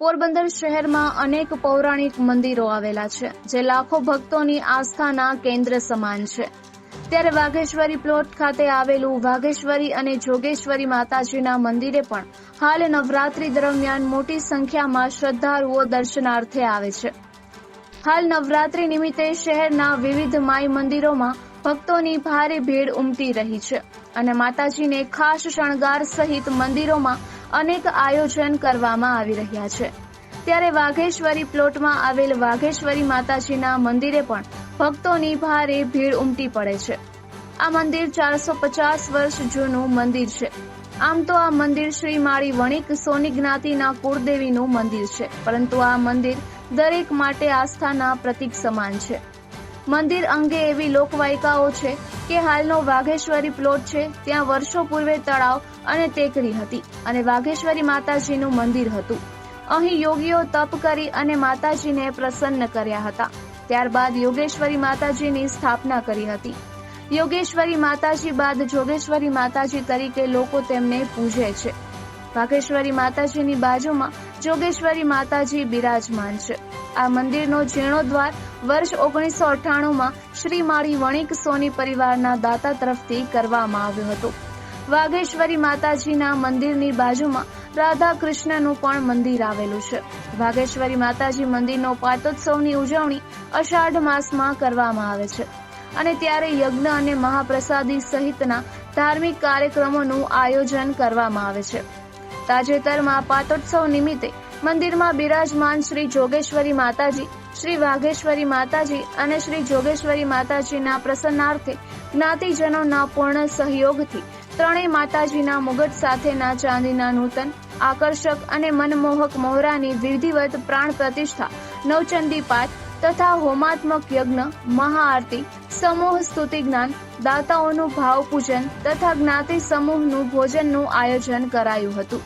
પોરબંદર શહેરમાં અનેક પૌરાણિક મંદિરો આવેલા છે જે લાખો ભક્તોની આસ્થાના કેન્દ્ર સમાન છે. ત્યારે વાઘેશ્વરી પ્લોટ ખાતે આવેલું વાઘેશ્વરી અને જોગેશ્વરી માતાજીના મંદિરે પણ હાલ નવરાત્રી દરમિયાન મોટી સંખ્યામાં શ્રદ્ધાળુઓ દર્શનાર્થે આવે છે. હાલ નવરાત્રી નિમિત્તે શહેરના વિવિધ માઈ મંદિરોમાં ભક્તોની ભારે ભીડ ઉમટી રહી છે અને માતાજીને ખાસ શણગાર સહિત મંદિરોમાં અનેક આયોજન કરવામાં આવી રહ્યા છે. ત્યારે વાઘેશ્વરી પ્લોટમાં આવેલ વાઘેશ્વરી માતાજીના મંદિરે પણ ભક્તોની ભારે ભીડ ઉમટી પડે છે. આ મંદિર ચારસો પચાસ વર્ષ જૂનું મંદિર છે. આમ તો આ મંદિર શ્રી માળી વણિક સોની જ્ઞાતિના કુળદેવીનું મંદિર છે, પરંતુ આ મંદિર દરેક માટે આસ્થાના પ્રતીક સમાન છે. મંદિર અંગે એવી લોકવાયકાઓ છે કે હાલનો વાઘેશ્વરી પ્લોટ છે, ત્યાં વર્ષો પૂર્વે તળાવ અને ટેકરી હતી અને વાઘેશ્વરી માતાજીનું મંદિર હતું. અહીં યોગીઓ તપ કરી અને માતાજીને પ્રસન્ન કર્યા હતા. ત્યારબાદ યોગેશ્વરી માતાજીની સ્થાપના કરી હતી. યોગેશ્વરી માતાજી બાદ જોગેશ્વરી માતાજી તરીકે લોકો તેમને પૂજે છે. વાઘેશ્વરી માતાજીની બાજુમાં જોગેશ્વરી માતાજી બિરાજમાન છે. આ મંદિરનો જીર્ણોદ્વાર વર્ષ ઓગણીસો અઠ્ઠાણુંમાં શ્રી માળી વણિક સોની પરિવારના દાતા તરફથી કરવામાં આવ્યો હતો. વાઘેશ્વરી માતાજીના મંદિરની બાજુમાં રાધા કૃષ્ણનું પણ મંદિર આવેલું છે. ભાગેશ્વરી માતાજી મંદિરનો પાટોત્સવની ઉજવણી અષાઢ માસમાં કરવામાં આવે છે. અને ત્યારે યજ્ઞ અને મહાપ્રસાદી સહિતના ધાર્મિક કાર્યક્રમોનું આયોજન કરવામાં આવે છે. તાજેતરમાં પાટોત્સવ નિમિત્તે મંદિરમાં બિરાજમાન શ્રી જોગેશ્વરી માતાજી, શ્રી વાઘેશ્વરી માતાજી અને શ્રી જોગેશ્વરી માતાજીના પ્રસન્નાર્થે જ્ઞાતિજનોના પૂર્ણ સહયોગથી ત્રણેય માતાજીના મુગટ સાથેના ચાંદીના નૂતન, આકર્ષક અને મનમોહક મોહરાની વિધિવત પ્રાણ પ્રતિષ્ઠા, નવચંદી પાઠ તથા હોમાત્મક યજ્ઞ, મહાઆરતી, સમૂહ સ્તુતિ જ્ઞાન, દાતાઓનું ભાવપૂજન તથા જ્ઞાતિ સમૂહનું ભોજનનું આયોજન કરાયું હતું.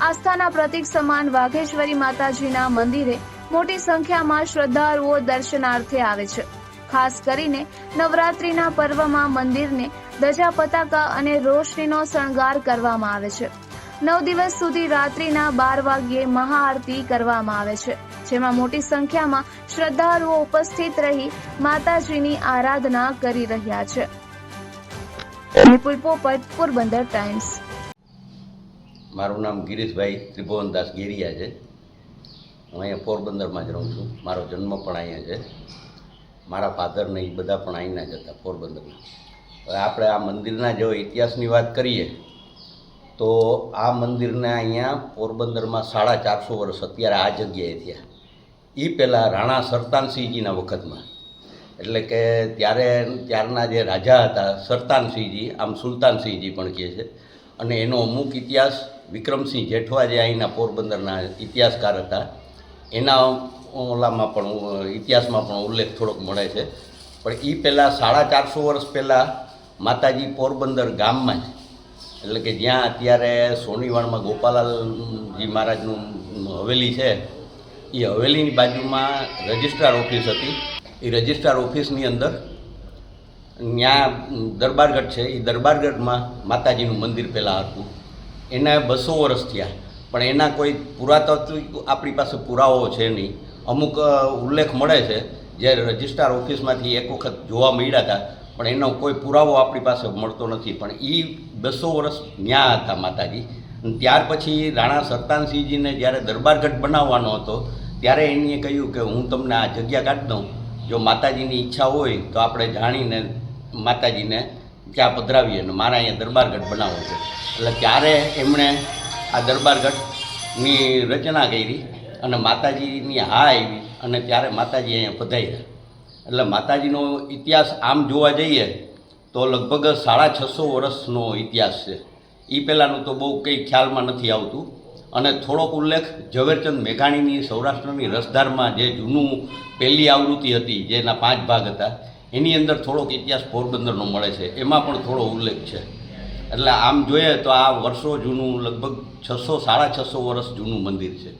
આસ્થાના પ્રતીક સમાન વાઘેશ્વરી માતાજીના મંદિરે મોટી સંખ્યામાં શ્રદ્ધાળુઓ દર્શનાર્થે આવે છે. ખાસ કરીને નવરાત્રીના પર્વમાં મંદિરને ધજા પતાકા અને રોશનીનો શણગાર કરવામાં આવે છે. નવ દિવસ સુધી રાત્રિના બાર વાગ્યે મહાઆરતી કરવામાં આવે છે, જેમાં મોટી સંખ્યામાં શ્રદ્ધાળુઓ ઉપસ્થિત રહી માતાજીની આરાધના કરી રહ્યા છે. વિપુલ પોપટ, પોરબંદર ટાઈમ્સ. મારું નામ ગિરીશભાઈ ત્રિભુવનદાસ ગેરિયા છે. હું અહીંયા પોરબંદરમાં જ રહું છું. મારો જન્મ પણ અહીંયા છે. મારા ફાધરને એ બધા પણ અહીંના જ હતા, પોરબંદરના. હવે આપણે આ મંદિરના જો ઇતિહાસની વાત કરીએ, તો આ મંદિરને અહીંયા પોરબંદરમાં સાડા ચારસો વર્ષ અત્યારે આ જગ્યાએ થયા. એ પહેલાં રાણા સરતાનસિંહજીના વખતમાં. એટલે કે ત્યારે, ત્યારના જે રાજા હતા, સરતાનસિંહજી, આમ સુલતાનસિંહજી પણ કહે છે. અને એનો અમુક ઇતિહાસ વિક્રમસિંહ જેઠવા જે અહીંના પોરબંદરના ઇતિહાસકાર હતા. એના ઓલામાં પણ ઇતિહાસમાં પણ ઉલ્લેખ થોડોક મળે છે. પણ એ પહેલાં સાડા ચારસો વર્ષ પહેલાં માતાજી પોરબંદર ગામમાં જ, એટલે કે જ્યાં અત્યારે સોનીવાણમાં ગોપાલાલજી મહારાજનું હવેલી છે એ હવેલીની બાજુમાં રજિસ્ટ્રાર ઓફિસ હતી. એ રજિસ્ટ્રાર ઓફિસની અંદર ત્યાં દરબારગઢ છે એ દરબારગઢમાં માતાજીનું મંદિર પહેલાં હતું. એના બસો વર્ષ થયા. પણ એના કોઈ પુરાતાત્વિક આપણી પાસે પુરાવો છે નહીં. અમુક ઉલ્લેખ મળે છે જે રજિસ્ટ્રાર ઓફિસમાંથી એક વખત જોવા મળ્યા હતા, પણ એનો કોઈ પુરાવો આપણી પાસે મળતો નથી. પણ એ બસો વર્ષ ત્યાં હતા માતાજી. ત્યાર પછી રાણા સરતાનસિંહજીને જ્યારે દરબારગઢ બનાવવાનો હતો, ત્યારે એમણે કહ્યું કે હું તમને આ જગ્યા કાઢી દઉં. જો માતાજીની ઈચ્છા હોય, તો આપણે જાણીને માતાજીને ત્યાં પધરાવીએ અને મારા અહીંયા દરબારગઢ બનાવવો છે. એટલે ત્યારે એમણે આ દરબારગઢની રચના કરી. અને માતાજીની હા આવી અને ત્યારે માતાજી અહીંયા પધાર્યા. એટલે માતાજીનો ઇતિહાસ આમ જોવા જઈએ તો લગભગ સાડા છસો વર્ષનો ઇતિહાસ છે. એ પહેલાંનું તો બહુ કંઈ ખ્યાલમાં નથી આવતું. અને થોડોક ઉલ્લેખ ઝવેરચંદ મેઘાણીની સૌરાષ્ટ્રની રસધારમાં જે જૂનું પહેલી આવૃત્તિ હતી, જેના પાંચ ભાગ હતા, એની અંદર થોડોક ઇતિહાસ પોરબંદરનો મળે છે. એમાં પણ થોડો ઉલ્લેખ છે. એટલે આમ જોઈએ તો આ વર્ષો જૂનું લગભગ છસો, સાડા છસો વર્ષ જૂનું મંદિર છે.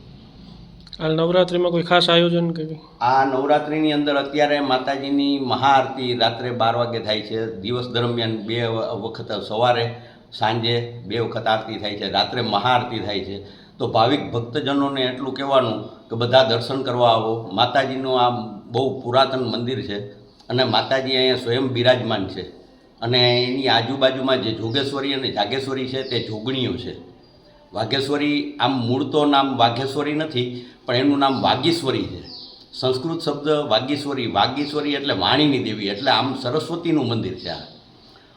હાલ નવરાત્રિમાં કોઈ ખાસ આયોજન કે આ નવરાત્રિની અંદર અત્યારે માતાજીની મહાઆરતી રાત્રે બાર વાગે થાય છે. દિવસ દરમિયાન બે વખત સવારે, સાંજે બે વખત આરતી થાય છે. રાત્રે મહાઆરતી થાય છે. તો ભાવિક ભક્તજનોને એટલું કહેવાનું કે બધા દર્શન કરવા આવો. માતાજીનું આ બહુ પુરાતન મંદિર છે અને માતાજી અહીંયા સ્વયં બિરાજમાન છે. અને એની આજુબાજુમાં જે જોગેશ્વરી અને જાગેશ્વરી છે તે જોગણીઓ છે. વાઘેશ્વરી આમ મૂળ તો નામ વાઘેશ્વરી નથી પણ એનું નામ વાગીશ્વરી છે. સંસ્કૃત શબ્દ વાગીશ્વરી વાગીશ્વરી એટલે વાણીની દેવી એટલે આમ સરસ્વતીનું મંદિર છે આ.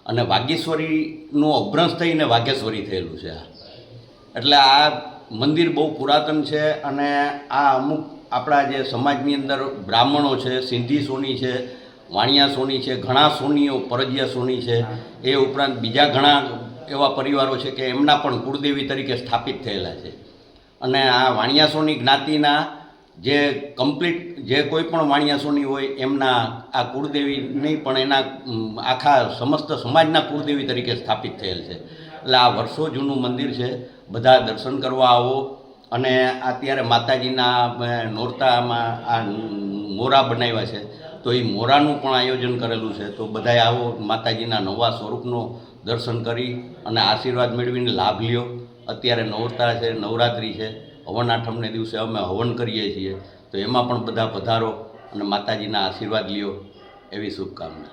અને વાગીશ્વરીનું અભ્રંશ થઈને વાઘેશ્વરી થયેલું છે આ. એટલે આ મંદિર બહુ પુરાતન છે અને આ અમુક આપણા જે સમાજની અંદર બ્રાહ્મણો છે સિંધી સોની છે વાણિયા સોની છે ઘણા સોનીઓ પરજિયા સોની છે એ ઉપરાંત બીજા ઘણા એવા પરિવારો છે કે એમના પણ કુળદેવી તરીકે સ્થાપિત થયેલા છે. અને આ વાણિયાસોની જ્ઞાતિના જે કમ્પ્લીટ જે કોઈ પણ વાણિયાસોની હોય એમના આ કુળદેવી નહીં પણ એના આખા સમસ્ત સમાજના કુળદેવી તરીકે સ્થાપિત થયેલ છે. એટલે આ વર્ષો જૂનું મંદિર છે. બધા દર્શન કરવા આવો. અને અત્યારે માતાજીના નોરતામાં આ મોરા બનાવ્યા છે. તો એ મોરાનું પણ આયોજન કરેલું છે. તો બધાએ આવો. માતાજીના નવા સ્વરૂપનો દર્શન કરી અને આશીર્વાદ મેળવીને લાભ લ્યો. અત્યારે નવરતા છે, નવરાત્રિ છે. હવન આઠમને દિવસે અમે હવન કરીએ છીએ. તો એમાં પણ બધા પધારો અને માતાજીના આશીર્વાદ લ્યો એવી શુભકામના.